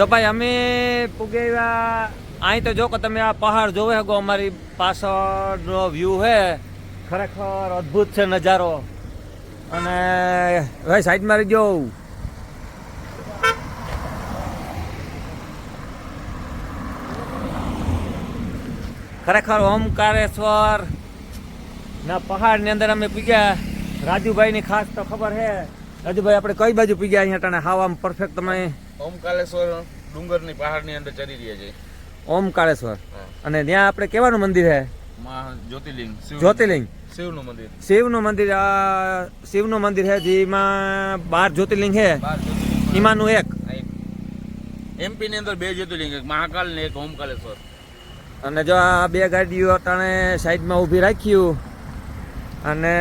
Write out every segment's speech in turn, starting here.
જો ભાઈ, અમે પુગેવા અહીં તો જો કે તમે આ પહાડ જોવે શકો અમારી પાછળનો વ્યૂ હે. ખરેખર અદ્ભુત છે નજારો. અને ભાઈ સાઈડ મારી જાઓ ખરેખર ઓમકારેશ્વર. ના, પહાડની અંદર અમે પૂગ્યા. રાજુભાઈની ખાસ તો ખબર હે. રાજુભાઈ, આપણે કઈ બાજુ પૂગ્યા અહીંયા? ટાણે હાવ આમ પરફેક્ટ તમે ઓમકાલેશ્વર ડુંગરની પહાડની અંદર ચડી રહ્યા છે. ઓમકાળેશ્વર અને ત્યાં આપણે કેવાનું મંદિર છે જ્યોતિર્લિંગ જ્યોતિર્લિંગ. શિવનું મંદિર. શિવનું મંદિર આ શિવનું મંદિર છે જેમાં બાર જ્યોતિર્લિંગ છે એમાંનું એક. એમપી ની અંદર બે જ્યોતિર્લિંગ એક મહાકાલ ને એક ઓમકાલેશ્વર અને જો આ બે ગાડીઓ અટાણે સાઈડમાં ઊભી રાખ્યું અને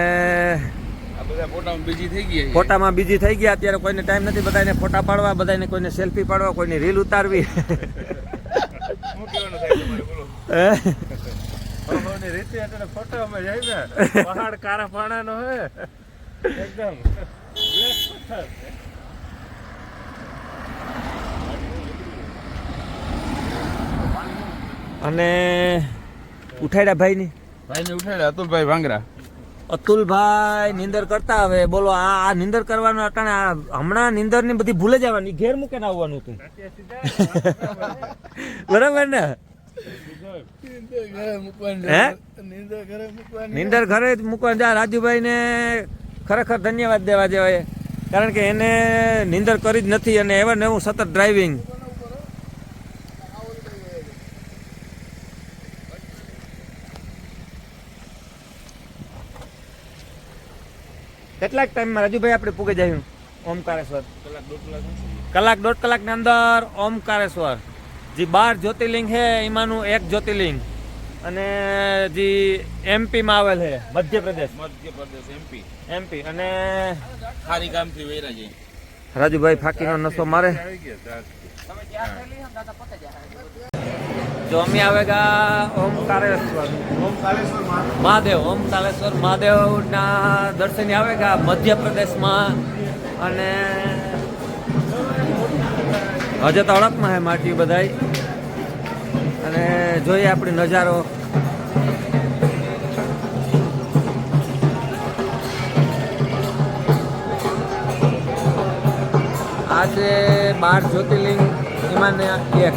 ફોટામાં બીજી થઈ ગયા અત્યારે કોઈને ટાઈમ નથી બધાને ફોટા પાડવા બધાને કોઈને સેલ્ફી પાડવા કોઈને રીલ ઉતારવી. અને ઉઠાડ્યા ભાઈ ની ભાઈ રીતે ફોટો અમે જાય ને. ઉઠાડ્યા અતુલભાઈ ભાંગરા. અતુલભાઈ નિંદર કરતા હવે. બોલો આ આ નિંદર કરવાનું અટાણે આ હમણાં નિંદરની બધી ભૂલે જવાની. ઘેર મૂકીને આવવાનું હતું બરાબર ને? નિંદર ઘરે જ મૂકવા જા રાજુભાઈ ને ખરેખર ધન્યવાદ દેવા જેવાય. કારણ કે એને નિંદર કરી જ નથી અને એવા ને એવું સતત ડ્રાઇવિંગ કેટલાક ટાઈમમાં રાજુભાઈ આપણે પૂગે જયું ઓમકારેશ્વર. કલાક દોઢ. કલાકની અંદર ઓમકારેશ્વર. જે બાર જ્યોતિર્લિંગ છે એમાંનું એક જ્યોતિર્લિંગ. અને જે એમપીમાં આવેલ છે મધ્યપ્રદેશ. મધ્યપ્રદેશ એમપી એમપી અને ખારી ગામથી વેરા છે રાજુભાઈ ફાકીનો નસો મારે. ગયા જો અમે આવેગા ઓમકારેશ્વર મહાદેવ. ઓમકારેશ્વર મહાદેવના દર્શને આવેગા મધ્યપ્રદેશમાં. અને હજે તો અડકમાં હે માટી બધાય. અને જોઈએ આપણે નજારો. આજે બાર જ્યોતિર્લિંગ એમાં એક.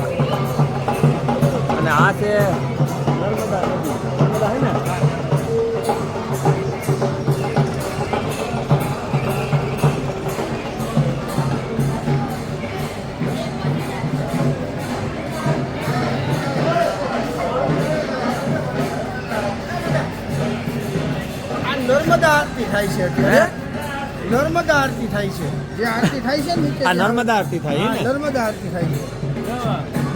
આ છે. નર્મદા નદી નર્મદા હે ને નર્મદા આરતી થાય છે નર્મદા આરતી થાય છે. જે આરતી થાય છે ને આ નર્મદા આરતી થાય નર્મદા આરતી થાય છે.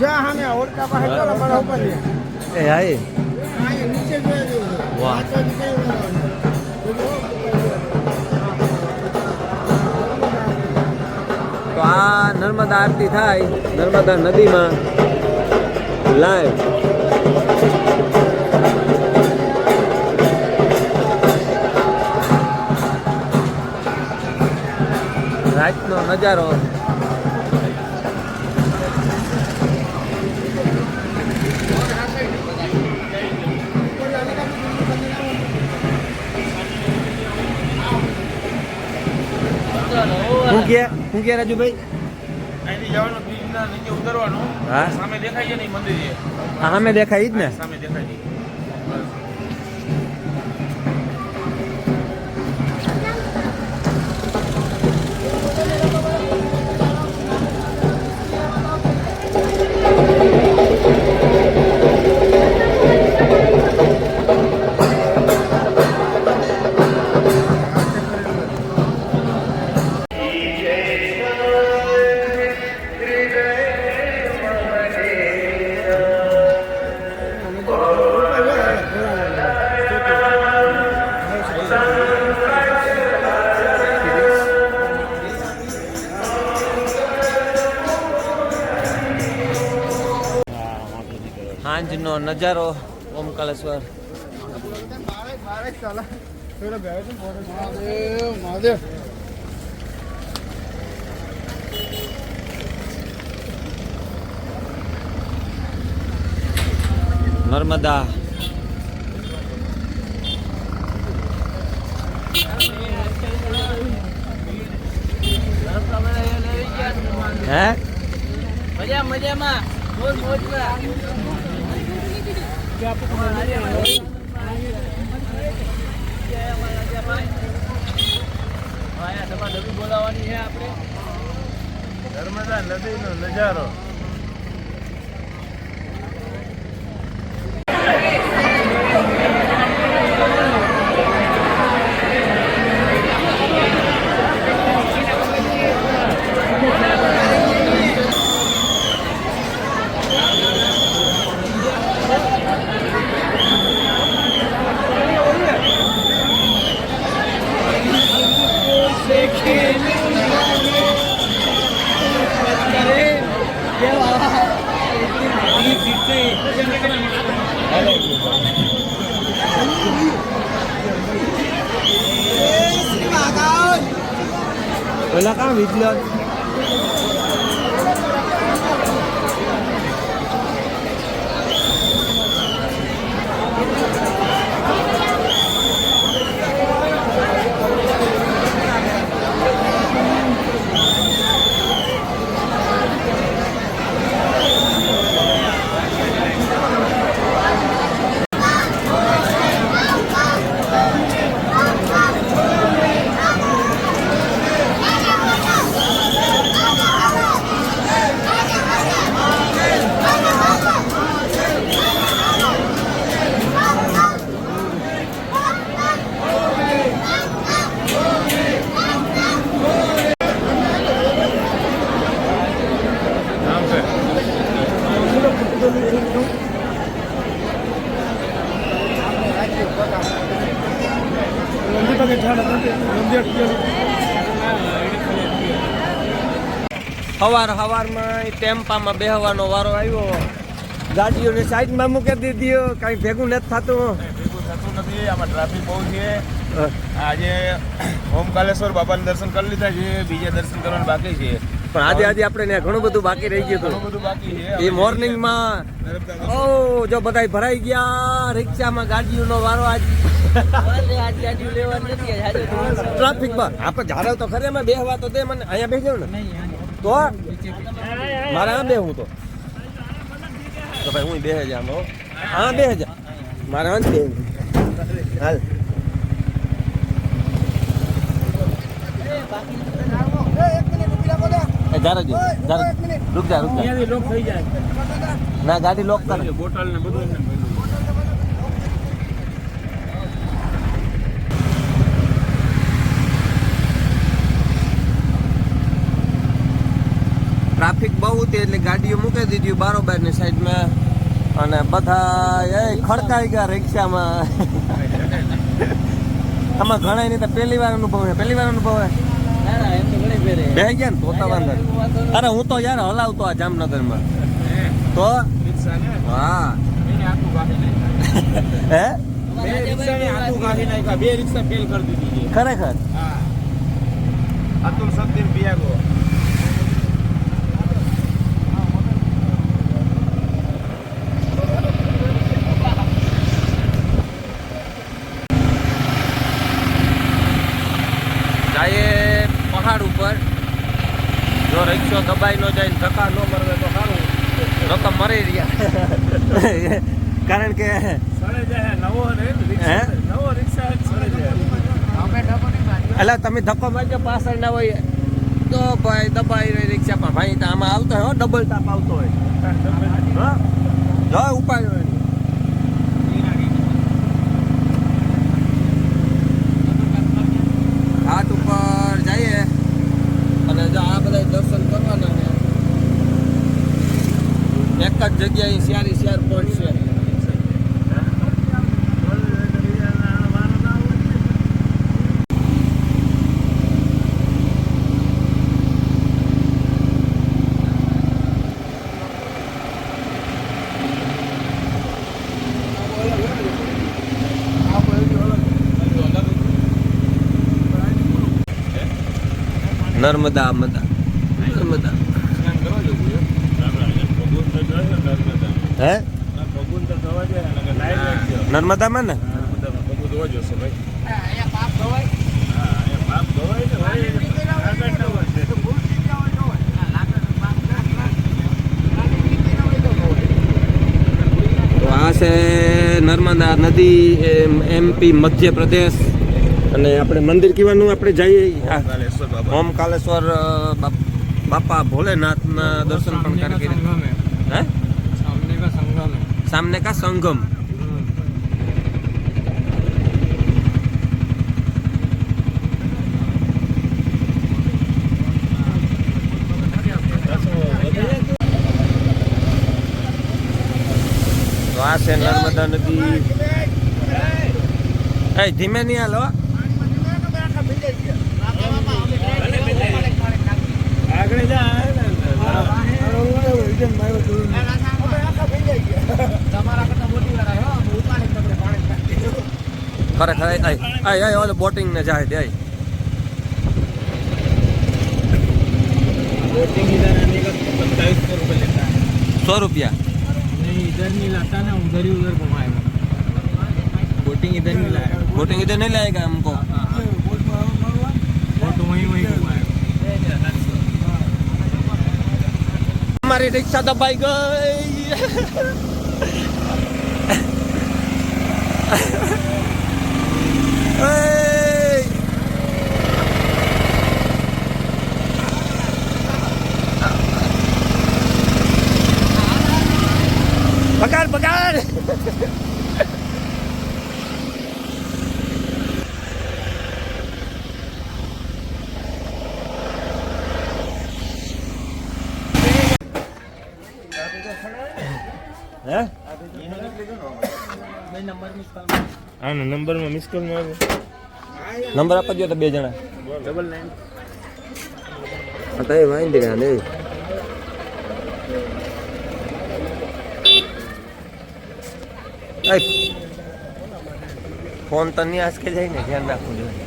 જ્યાં સામે આ પાસે ચાલો મારા ઉપર એ હાય. નીચે વાહ. તો આ નર્મદા આરતી થાય નર્મદા નદીમાં લાઈવ રાતનો નજારો હું ગયા હું ગયા રાજુભાઈ? અહીંથી જવાનું બ્રિજના નીચે ઉતરવાનું. હા. સામે દેખાય છે ને મંદિર આ સામે દેખાય જ ને? સામે દેખાય સાંજનો નજારો ઓમકાલેશ્વર નર્મદા. હે? મજા મજામાં. મોજ મોજમાં બોલાવવાની છે આપણે નર્મદા નદીનો નજારો પેલા કાં વિચલો સવાર સવારમાં ટેમ્પામાં બેહવાનો વારો આવ્યો. ગાડીઓને સાઈડમાં મૂકી દીધી કાંઈ ભેગું નથી થતું. ભેગું થતું નથી આમાં ટ્રાફિક બહુ છે. આજે ઓમકાલેશ્વર બાબાના દર્શન કરી લીધા છે બીજા દર્શન કરવાનું બાકી છે. પણ આજે આજે આપણે ત્યાં ઘણું બધું બાકી રહી ગયું હતું. બધું બાકી એ મોર્નિંગમાં ઓ જો બધાય ભરાઈ ગયા રિક્ષામાં ગાડીઓનો વારો આજ. ટ્રાફિકમાં. આપણે ઝાડવ તો ખરે બે હવા તો દે મને. અહીંયા બેસી જાવ ને તો? મારે આ બેહું તો. તો ભાઈ હું બે હજાર હો. હા બે હજાર મારે બેહવું. હાલ. એક મિનિટ ઊભી રાખો ને. એ જારો જી જારો રૂક જા રૂક જા. લોક થઈ જાય. ના ગાડી લોક કર. બોટલ ને બધું ટ્રાફિક બહુ હતી એટલે ગાડીઓ મૂકી દીધી બારોબારની સાઈડમાં. અને બધા એ ખડકાઈ ગયા રિક્ષામાં. આમાં ઘણા ની તો પહેલી વાર અનુભવ છે. પહેલી વાર અનુભવ છે. બે ગયા ને તો તો વાંધો અરે હું તો યાર હલાવતો આ જામનગરમાં. તો? હા. હે? ખરેખર. અતુલ સત્યમ પિયાગો જાય પહાડ ઉપર જો રિક્ષો દબાઈ ન જાય ને ધક્કા ન મરવે તો સારું. રકમ મરી રહ્યા. કારણ કે એટલે તમે ધક્કો મારજો પાછળ ના હોય. તો ભાઈ દબાઈ રહી રિક્ષામાં ભાઈ તો આમાં આવતો હોય હો, ડબલ તાપ આવતો હોય. હા જો ઉપાય હોય ઘાટ ઉપર જઈએ અને જો આ બધા દર્શન કરવાના ને એક જ જગ્યાએ સારી સાર પોઈન્ટ છે. નર્મદા મદા નર્મદા સ્નાન કરવા જવું છે. હે ભગવાન તો જવા દે નર્મદામાં ને નર્મદામાં બધું જોવા જશો ભાઈ હા અહીંયા પાપ ધોવાય ને ભાઈ હે? નર્મદામાં ને? આ છે નર્મદા નદી એમપી મધ્યપ્રદેશ અને આપણે મંદિર કહેવાનું આપણે જઈએ. ઓમ કાલેશ્વર બાપા ભોલેનાથના દર્શન પણ કરી. હે? संगम है સામને કા સંગમ તો આ છે નર્મદા નદી એ ધીમે નહીં હાલો આગળ જા ખરેખર આય આય આય આય ઓલે બોટિંગ ને જાય દે આય बोटिंग इधर आने का सत्ताईस सौ रुपये लेता है સો રૂપિયા नहीं इधर नहीं लाता ना उधर ही उधर घुमाएगा बोटिंग इधर नहीं लाया बोटिंग इधर नहीं लाएगा हमको और तो वहीं वहीं घुमाएगा हमारी रिक्शा दबाई गई Hey! પકડ આનો નંબરમાં મિસ કોલમાં આવ્યો. નંબર આપજો તો બે જણા. ડબલ નાઇન અત્યારે વાઈન દે ગાને ફોન તો નહીં કે જાય ને ધ્યાન રાખવું જોઈએ.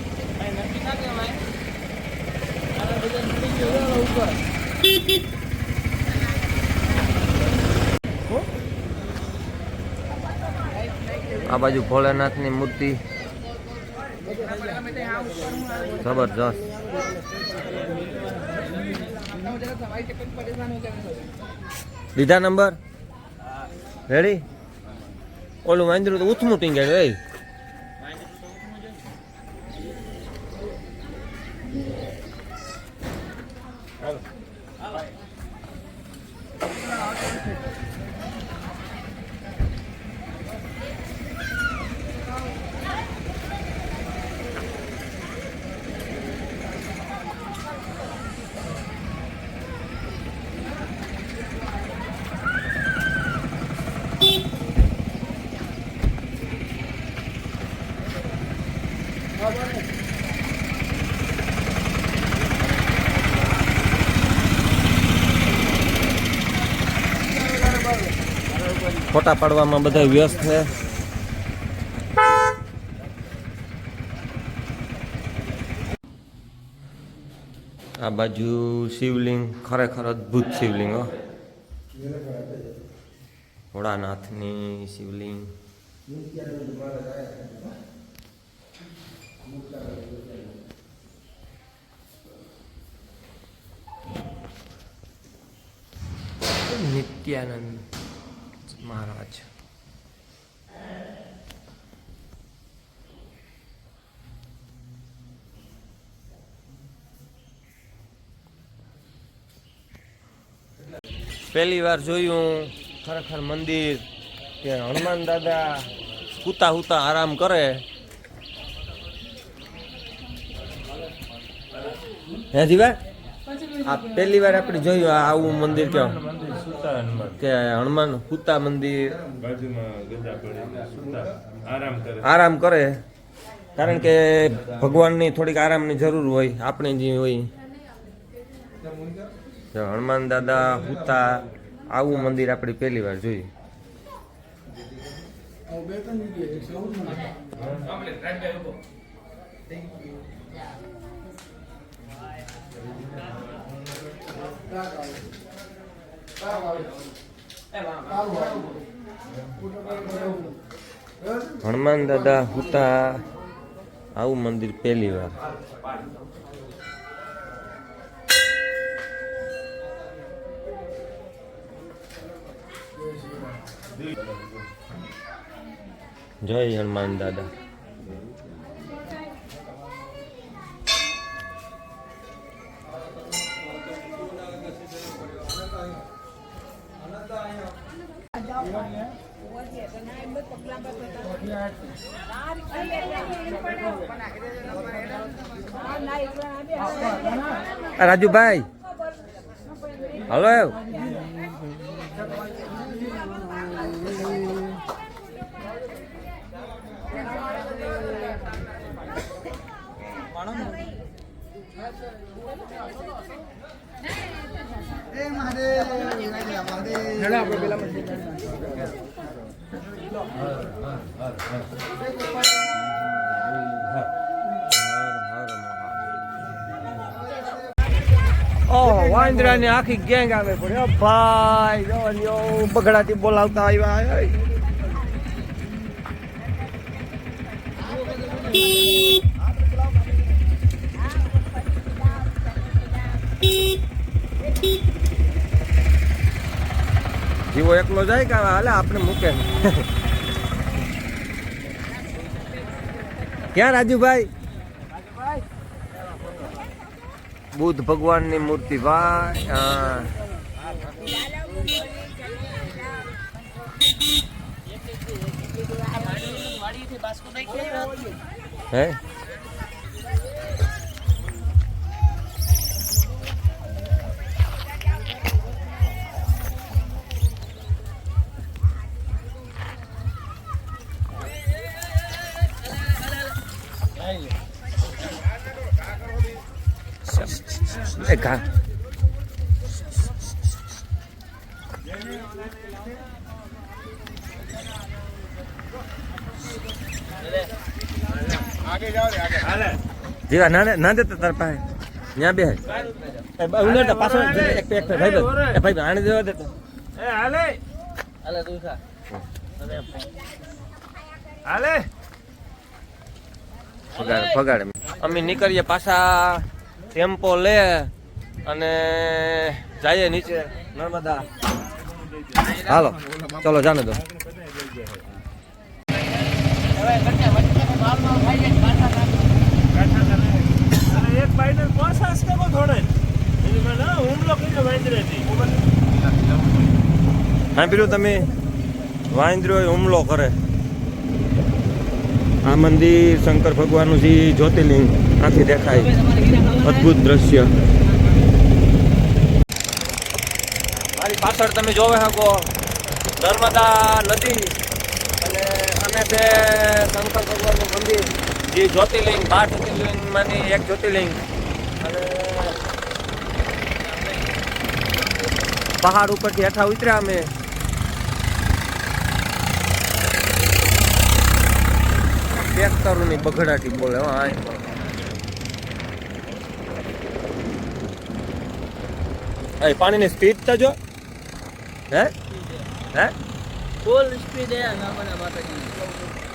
આ બાજુ ભોલેનાથની મૂર્તિ. જબરજસ્ત. લીધા નંબર? રેડી ઓલું વાંદરું તો ઉથમું ટીંગાડ્યું ફોટા પાડવામાં બધા વ્યસ્ત છે. આ બાજુ શિવલિંગ, ખરેખર અદ્ભુત શિવલિંગ, હો. ભોળાનાથની શિવલિંગ. નિત્યાનંદ. મહારાજ. પહેલી વાર જોયું, ખરેખર મંદિર કે હનુમાન દાદા હુતા હુતા આરામ કરે. હે જીવા? આ પહેલી વાર આપણે જોયું આવું મંદિર કે મંદિર સુતા હનુમાન કે હનુમાન હુતા મંદિર. બાજુમાં ગદા પડી સુતા. આરામ કરે. આરામ કરે. કારણ કે ભગવાનની થોડીક આરામની જરૂર હોય આપણે જે હોય. હનુમાન દાદા હુતા આવું મંદિર આપણે પહેલી વાર જોયું. હનુમાન દાદા હુતા આવું મંદિર પહેલી વાર. જય હનુમાન દાદા. રાજુભાઈ હલો એ મહાદેવ રાજા મહાદેવ ઓહ વાંદરાની આખી ગેંગ આવે પડે ઓ ભાઈ જો લ્યો બગડાથી બોલાવતા આવ્યા જીવો એકલો જાય કે હાલે આપણે મૂકે ક્યાં રાજુભાઈ? બુદ્ધ ભગવાનની મૂર્તિ, ભાઈ, હા. હે? એ કા. જીવા ના ના દેતા તાર પાસે. ત્યાં બે એ બ- ઉંદર તો એક એક ભાઈ ભાઈ. ભાઈ આને દેવા દેતો. એ હાલે. હાલે પગાડ પગાડ અમે નીકળીએ પાછા ટેમ્પો લે અને જઈએ નીચે. નર્મદા. હાલો, ચલો, જાને દો એક કેવો થોડે હુમલો કરીને વાંદરે સાંભળ્યું તમે વાંદરો હુમલો કરે. આ મંદિર શંકર ભગવાનનું જે જ્યોતિર્લિંગ આથી દેખાય. અદ્ભુત દ્રશ્ય. મારી પાછળ તમે જોવે શકો નર્મદા નદી અને અમે છે શંકર ભગવાનનું મંદિર, જે જ્યોતિર્લિંગ બાર જ્યોતિર્લિંગમાંની એક જ્યોતિર્લિંગ. અને પહાડ ઉપરથી હેઠા ઉતર્યા અમે. ટ્રેક્ટરોની બગડાટી બોલે હો આ એ પાણીની સ્પીડ તો જો. હે? હે? ફૂલ સ્પીડ હે નર્મદા માતાજી